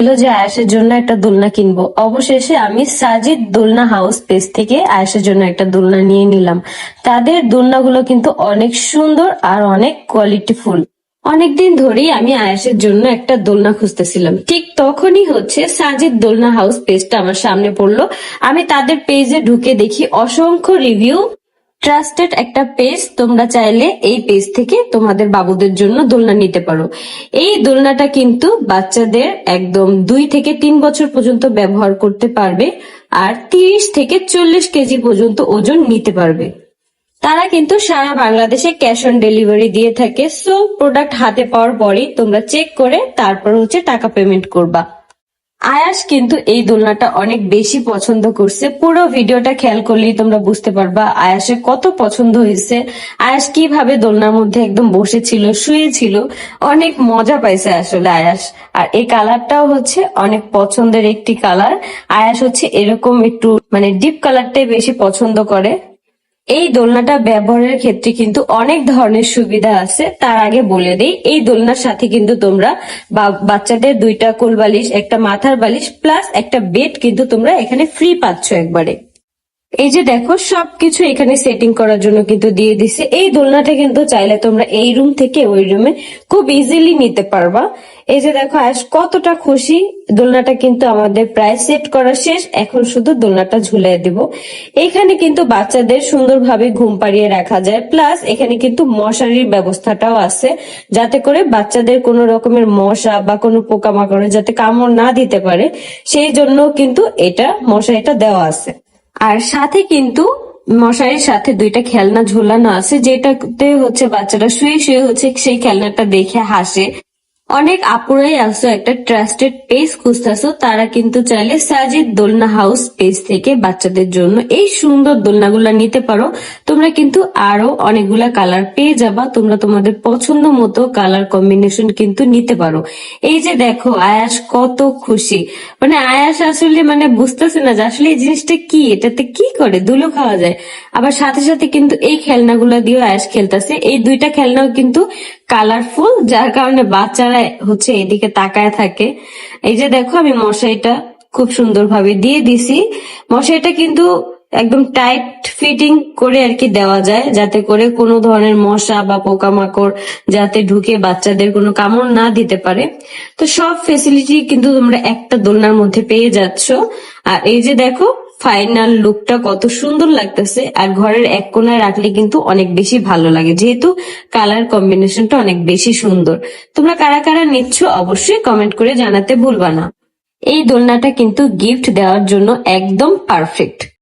হলো যে আয়াসের জন্য একটা দোলনা কিনবো। অবশেষে আমি সাজিদ দোলনা হাউস পেজ থেকে আয়াসের জন্য একটা দোলনা নিয়ে নিলাম। তাদের দোলনাগুলো কিন্তু অনেক সুন্দর আর অনেক কোয়ালিটিফুল অনেকদিন ধরেই আমি আয়াসের জন্য একটা দোলনা খুঁজতেছিলাম। ঠিক তখনই হচ্ছে সাজিদ দোলনা হাউস পেজটা আমার সামনে পড়ল। আমি তাদের পেজে ঢুকে দেখি অসংখ্য রিভিউ ট্রাস্টেড একটা পেজ তোমরা চাইলে এই পেজ থেকে তোমাদের বাবুদের জন্য দোলনা নিতে পারো। এই দোলনাটা কিন্তু বাচ্চাদের একদম দুই থেকে তিন বছর পর্যন্ত ব্যবহার করতে পারবে আর তিরিশ থেকে চল্লিশ কেজি পর্যন্ত ওজন নিতে পারবে। তারা কিন্তু সারা বাংলাদেশে ক্যাশ অন ডেলিভারি দিয়ে থাকে। সো প্রোডাক্ট হাতে পাওয়ার পরেই তোমরা চেক করে তারপর হচ্ছে টাকা পেমেন্ট করবা। আয়াস কিন্তু এই দোলনাটা অনেক বেশি পছন্দ করছে। পুরো ভিডিওটা খেয়াল করলেই তোমরা বুঝতে পারবা আয়াসের কত পছন্দ হয়েছে। আয়াস কীভাবে দোলনার মধ্যে একদম বসেছিল, শুয়েছিল, অনেক মজা পাইছে আসলে আয়াস। আর এই কালারটাও হচ্ছে অনেক পছন্দের একটি কালার। আয়াস হচ্ছে এরকম একটু মানে ডিপ কালারটাই বেশি পছন্দ করে। এই দোলনাটা ব্যবহারের ক্ষেত্রে কিন্তু অনেক ধরনের সুবিধা আছে। তার আগে বলে দিই, এই দোলনার সাথে কিন্তু তোমরা বাচ্চাদের দুইটা কোল বালিশ একটা মাথার বালিশ, প্লাস একটা বেড কিন্তু তোমরা এখানে ফ্রি পাচ্ছ একবারে। এই যে দেখো, সবকিছু এখানে সেটিং করার জন্য কিন্তু দিয়ে দিছে। এই দোলনাটা কিন্তু চাইলে তোমরা এই রুম থেকে ওই রুমে খুব ইজিলি নিতে পারবা। এই যে দেখো আজ কতটা খুশি। দোলনাটা কিন্তু আমাদের প্রায় সেট করা শেষ। এখন শুধু দোলনাটা ঝুলিয়ে দিব। এখানে কিন্তু বাচ্চাদের সুন্দরভাবে ঘুম পাড়িয়ে রাখা যায়। প্লাস এখানে কিন্তু মশারির ব্যবস্থাটাও আছে, যাতে করে বাচ্চাদের কোনো রকমের মশা বা কোনো পোকামাকড়ে যাতে কামড় না দিতে পারে। সেই জন্য কিন্তু এটা, মশারিটা দেওয়া আছে। আর সাথে কিন্তু মশারির সাথে দুইটা খেলনা ঝোলানো আছে, যেটাতে হচ্ছে বাচ্চারা শুয়ে শুয়ে হচ্ছে সেই খেলনাটা দেখে হাসে। অনেক আপুরাই আছে একটা ট্রাস্টেড পেজ খুঁজতেছো, তারা কিন্তু চাইলে সাজিদ দোলনা হাউস পেজ থেকে বাচ্চাদের জন্য এই সুন্দর দোলনাগুলা নিতে পারো। তোমরা কিন্তু আরও অনেকগুলা কালার পেয়ে যাবা, তোমরা তোমাদের পছন্দ মতো কালার কম্বিনেশন কিন্তু নিতে পারো। এই যে দেখো আয়াস কত খুশি। মানে আয়াস আসলে মানে বুঝতেছে না যে আসলে এই জিনিসটা কি, এটাতে কি করে? দুলো খাওয়া যায়। আবার সাথে সাথে কিন্তু এই খেলনাগুলা দিয়েও আয়াস খেলতেছে। এই দুইটা খেলনাও কিন্তু কালারফুল যার কারণে বাচ্চারা হচ্ছে এদিকে তাকায় থাকে। এই যে দেখো, আমি মশারিটা খুব সুন্দরভাবে দিয়ে দিছি। মশারিটা কিন্তু একদম টাইট ফিটিং করে আর কি দেওয়া যায়, যাতে করে কোনো ধরনের মশা বা পোকামাকড় যাতে ঢুকে বাচ্চাদের কোনো কামড় না দিতে পারে। তো সব ফেসিলিটি কিন্তু তোমরা একটা দোলনার মধ্যে পেয়ে যাচ্ছ। আর এই যে দেখো ফাইনাল লুকটা কত সুন্দর লাগতেছে। আর ঘরের এক কোনায় রাখলে কিন্তু অনেক বেশি ভালো লাগে। যেহেতু কালার কম্বিনেশনটা অনেক বেশি সুন্দর। তোমরা কারা কারা নিচ্ছ অবশ্যই কমেন্ট করে জানাতে ভুলবা না। এই দোলনাটা কিন্তু গিফট দেওয়ার জন্য একদম পারফেক্ট